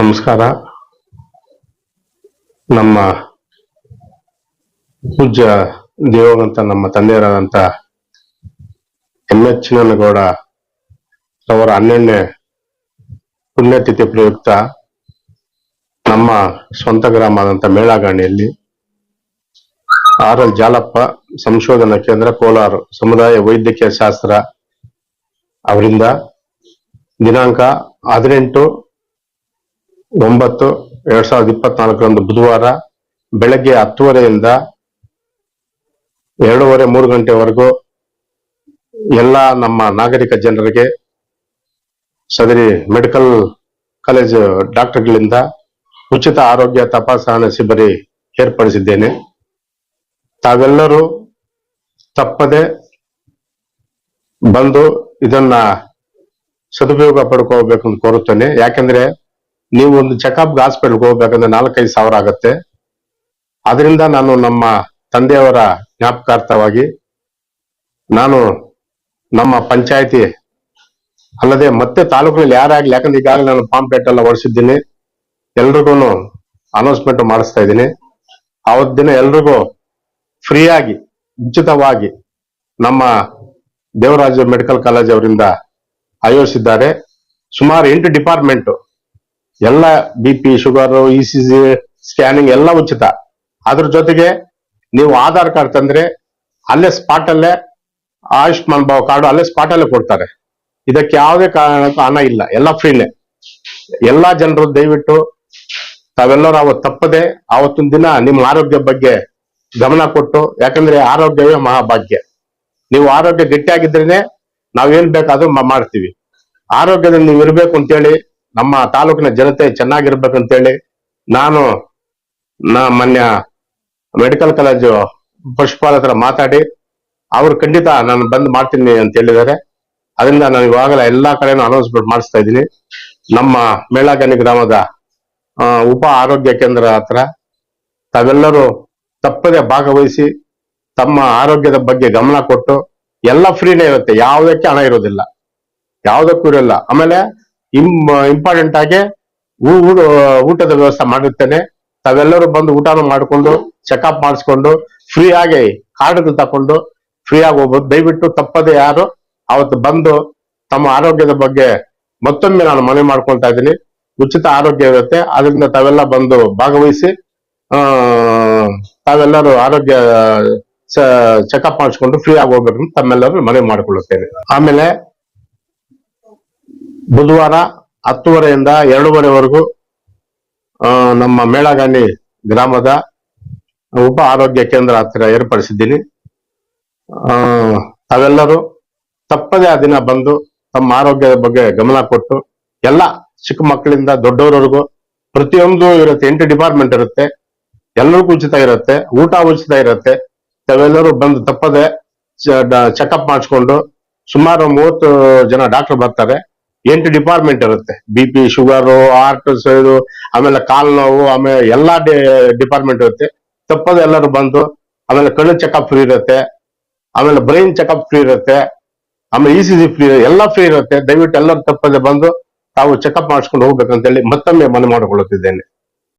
ನಮಸ್ಕಾರ. ನಮ್ಮ ಪೂಜ್ಯ ದೇವಂತ ನಮ್ಮ ತಂದೆಯರಾದಂತ ಎಂ ಎಚ್ ಚಿನ್ನನಗೌಡ ಅವರ ಹನ್ನೆರಡನೇ ಪುಣ್ಯತಿಥಿ ಪ್ರಯುಕ್ತ ನಮ್ಮ ಸ್ವಂತ ಗ್ರಾಮ ಆದಂತ ಮೇಳಾಗಾಣಿಯಲ್ಲಿ ಆರ್ ಎಲ್ ಜಾಲಪ್ಪ ಸಂಶೋಧನಾ ಕೇಂದ್ರ ಕೋಲಾರ ಸಮುದಾಯ ವೈದ್ಯಕೀಯ ಶಾಸ್ತ್ರ ಅವರಿಂದ ದಿನಾಂಕ ಹದಿನೆಂಟು ಒಂಬತ್ತು ಎರಡ್ ಸಾವಿರದ ಇಪ್ಪತ್ನಾಲ್ಕರಂದು ಬುಧವಾರ ಬೆಳಗ್ಗೆ ಹತ್ತುವರೆಯಿಂದ ಎರಡೂವರೆ ಮೂರು ಗಂಟೆವರೆಗೂ ಎಲ್ಲ ನಮ್ಮ ನಾಗರಿಕ ಜನರಿಗೆ ಸದರಿ ಮೆಡಿಕಲ್ ಕಾಲೇಜ್ ಡಾಕ್ಟರ್ಗಳಿಂದ ಉಚಿತ ಆರೋಗ್ಯ ತಪಾಸಣಾ ಶಿಬಿರ ಏರ್ಪಡಿಸಿದ್ದೇನೆ. ತಾವೆಲ್ಲರೂ ತಪ್ಪದೆ ಬಂದು ಇದನ್ನ ಸದುಪಯೋಗ ಪಡ್ಕೋಬೇಕು ಅಂತ ಕೋರುತ್ತೇನೆ. ಯಾಕಂದ್ರೆ ನೀವು ಒಂದು ಚೆಕಪ್ ಹಾಸ್ಪಿಟಲ್ಗೆ ಹೋಗ್ಬೇಕಂದ್ರೆ ನಾಲ್ಕೈದು ಸಾವಿರ ಆಗತ್ತೆ. ಅದರಿಂದ ನಾನು ನಮ್ಮ ತಂದೆಯವರ ಜ್ಞಾಪಕಾರ್ಥವಾಗಿ ನಾನು ನಮ್ಮ ಪಂಚಾಯತಿ ಅಲ್ಲದೆ ಮತ್ತೆ ತಾಲೂಕಿನಲ್ಲಿ ಯಾರಾಗ್ಲಿ, ಯಾಕಂದ್ರೆ ಈಗಾಗಲೇ ನಾನು ಪಾಂಪ್ಲೆಟ್ ಎಲ್ಲ ಹೊಡಿಸಿದ್ದೀನಿ ಎಲ್ರಿಗೂ ಅನೌನ್ಸ್ಮೆಂಟ್ ಮಾಡಿಸ್ತಾ ಇದ್ದೀನಿ. ಅವತ್ ದಿನ ಎಲ್ರಿಗೂ ಫ್ರೀಯಾಗಿ, ಉಚಿತವಾಗಿ ನಮ್ಮ ದೇವರಾಜ ಮೆಡಿಕಲ್ ಕಾಲೇಜ್ ಅವರಿಂದ ಆಯೋಜಿಸಿದ್ದಾರೆ. ಸುಮಾರು ಎಂಟು ಡಿಪಾರ್ಟ್ಮೆಂಟ್ ಎಲ್ಲ B P sugar E C G scanning ಎಲ್ಲ ಉಚಿತ. ಅದ್ರ ಜೊತೆಗೆ ನೀವು ಆಧಾರ್ ಕಾರ್ಡ್ ತಂದ್ರೆ ಅಲ್ಲೇ ಸ್ಪಾಟ್ ಅಲ್ಲೇ ಆಯುಷ್ಮಾನ್ ಭಾವ ಕಾರ್ಡ್ ಅಲ್ಲೇ ಸ್ಪಾಟ್ ಅಲ್ಲೇ ಕೊಡ್ತಾರೆ. ಇದಕ್ಕೆ ಯಾವುದೇ ಕಾರಣಕ್ಕೂ ಹಣ ಇಲ್ಲ. ಎಲ್ಲ ಫ್ರೀನೇ ಎಲ್ಲಾ ಜನರು ದಯವಿಟ್ಟು ತಾವೆಲ್ಲರೂ ಅವತ್ತು ತಪ್ಪದೆ ಆವತ್ತಿನ ದಿನ ನಿಮ್ಮ ಆರೋಗ್ಯ ಬಗ್ಗೆ ಗಮನ ಕೊಟ್ಟು, ಯಾಕಂದ್ರೆ ಆರೋಗ್ಯವೇ ಮಹಾಭಾಗ್ಯ. ನೀವು ಆರೋಗ್ಯ ಗಟ್ಟಿಯಾಗಿದ್ರೇನೆ ನಾವೇನ್ ಬೇಕಾದ್ರೂ ಮಾಡ್ತೀವಿ. ಆರೋಗ್ಯದಲ್ಲಿ ನೀವು ಇರಬೇಕು ಅಂತೇಳಿ ನಮ್ಮ ತಾಲೂಕಿನ ಜನತೆ ಚೆನ್ನಾಗಿರ್ಬೇಕಂತೇಳಿ ನಾನು ನಾ ಮೊನ್ನೆ ಮೆಡಿಕಲ್ ಕಾಲೇಜು ಪಶುಪಾಲ ಹತ್ರ ಮಾತಾಡಿ ಅವ್ರು ಖಂಡಿತ ನಾನು ಬಂದ್ ಮಾಡ್ತೀನಿ ಅಂತ ಹೇಳಿದ್ದಾರೆ. ಅದರಿಂದ ನಾನು ಇವಾಗಲೇ ಎಲ್ಲಾ ಕಡೆನೂ ಅನೌನ್ಸ್ಮೆಂಟ್ ಮಾಡಿಸ್ತಾ ಇದ್ದೀನಿ. ನಮ್ಮ ಮೇಳಗನಿ ಗ್ರಾಮದ ಉಪ ಆರೋಗ್ಯ ಕೇಂದ್ರ ಹತ್ರ ತಾವೆಲ್ಲರೂ ತಪ್ಪದೆ ಭಾಗವಹಿಸಿ ತಮ್ಮ ಆರೋಗ್ಯದ ಬಗ್ಗೆ ಗಮನ ಕೊಟ್ಟು ಎಲ್ಲ ಫ್ರೀನೇ ಇರುತ್ತೆ. ಯಾವುದಕ್ಕೆ ಹಣ ಇರೋದಿಲ್ಲ. ಯಾವುದಕ್ಕೂ ಇರಲ್ಲ. ಆಮೇಲೆ ಇಂಪಾರ್ಟೆಂಟ್ ಆಗಿ ಊಟದ ವ್ಯವಸ್ಥೆ ಮಾಡಿರ್ತೇನೆ ತಾವೆಲ್ಲರೂ ಬಂದು ಊಟನೂ ಮಾಡಿಕೊಂಡು ಚೆಕಪ್ ಮಾಡಿಸ್ಕೊಂಡು ಫ್ರೀ ಆಗಿ ಕಾರ್ಡ್ ತಕೊಂಡು ಫ್ರೀ ಆಗಿ ಹೋಗ್ಬೋದು. ದಯವಿಟ್ಟು ತಪ್ಪದೆ ಯಾರು ಅವತ್ತು ಬಂದು ತಮ್ಮ ಆರೋಗ್ಯದ ಬಗ್ಗೆ ಮತ್ತೊಮ್ಮೆ ನಾನು ಮನವಿ ಮಾಡ್ಕೊಳ್ತಾ ಇದ್ದೀನಿ. ಉಚಿತ ಆರೋಗ್ಯ ಇರುತ್ತೆ. ಅದರಿಂದ ತಾವೆಲ್ಲ ಬಂದು ಭಾಗವಹಿಸಿ ತಾವೆಲ್ಲರೂ ಆರೋಗ್ಯ ಚೆಕಪ್ ಮಾಡಿಸ್ಕೊಂಡು ಫ್ರೀ ಆಗಿ ಹೋಗ್ಬೇಕು ತಮ್ಮೆಲ್ಲರೂ ಮನವಿ ಮಾಡಿಕೊಳ್ಳುತ್ತೇನೆ. ಆಮೇಲೆ ಬುಧವಾರ ಹತ್ತುವರೆಯಿಂದ ಎರಡೂವರೆವರೆಗೂ ನಮ್ಮ ಮೇಳಗಾನಿ ಗ್ರಾಮದ ಉಪ ಆರೋಗ್ಯ ಕೇಂದ್ರ ಹತ್ತಿರ ಏರ್ಪಡಿಸಿದ್ದೀನಿ. ತಾವೆಲ್ಲರೂ ತಪ್ಪದೇ ಆ ದಿನ ಬಂದು ತಮ್ಮ ಆರೋಗ್ಯದ ಬಗ್ಗೆ ಗಮನ ಕೊಟ್ಟು, ಎಲ್ಲ ಚಿಕ್ಕ ಮಕ್ಕಳಿಂದ ದೊಡ್ಡವರವರೆಗೂ ಪ್ರತಿಯೊಂದು ಇರುತ್ತೆ, ಎಂಟು ಡಿಪಾರ್ಟ್ಮೆಂಟ್ ಇರುತ್ತೆ, ಎಲ್ಲರಿಗೂ ಉಚಿತ ಇರುತ್ತೆ, ಊಟ ಉಚಿತ ಇರುತ್ತೆ. ತಾವೆಲ್ಲರೂ ಬಂದು ತಪ್ಪದೆ ಚೆಕಪ್ ಮಾಡಿಸ್ಕೊಂಡು ಸುಮಾರು ಮೂವತ್ತು ಜನ ಡಾಕ್ಟರ್ ಬರ್ತಾರೆ. ಎಂಟು ಡಿಪಾರ್ಟ್ಮೆಂಟ್ ಇರುತ್ತೆ. ಬಿ ಪಿ ಶುಗರು ಹಾರ್ಟ್ ಇದು, ಆಮೇಲೆ ಕಾಲು ನೋವು, ಆಮೇಲೆ ಎಲ್ಲಾ ಡಿಪಾರ್ಟ್ಮೆಂಟ್ ಇರುತ್ತೆ. ತಪ್ಪದೆ ಎಲ್ಲರೂ ಬಂದು, ಆಮೇಲೆ ಕಣ್ಣು ಚೆಕಪ್ ಫ್ರೀ ಇರುತ್ತೆ. ಆಮೇಲೆ ಬ್ರೈನ್ ಚೆಕಪ್ ಫ್ರೀ ಇರುತ್ತೆ. ಆಮೇಲೆ ಇ ಸಿ ಜಿ ಫ್ರೀ ಎಲ್ಲ ಫ್ರೀ ಇರುತ್ತೆ. ದಯವಿಟ್ಟು ಎಲ್ಲರೂ ತಪ್ಪದೆ ಬಂದು, ತಾವು ಚೆಕಪ್ ಮಾಡಿಸ್ಕೊಂಡು ಹೋಗ್ಬೇಕಂತೇಳಿ ಮತ್ತೊಮ್ಮೆ ಮನೆ ಮಾಡಿಕೊಳ್ಳುತ್ತಿದ್ದೇನೆ.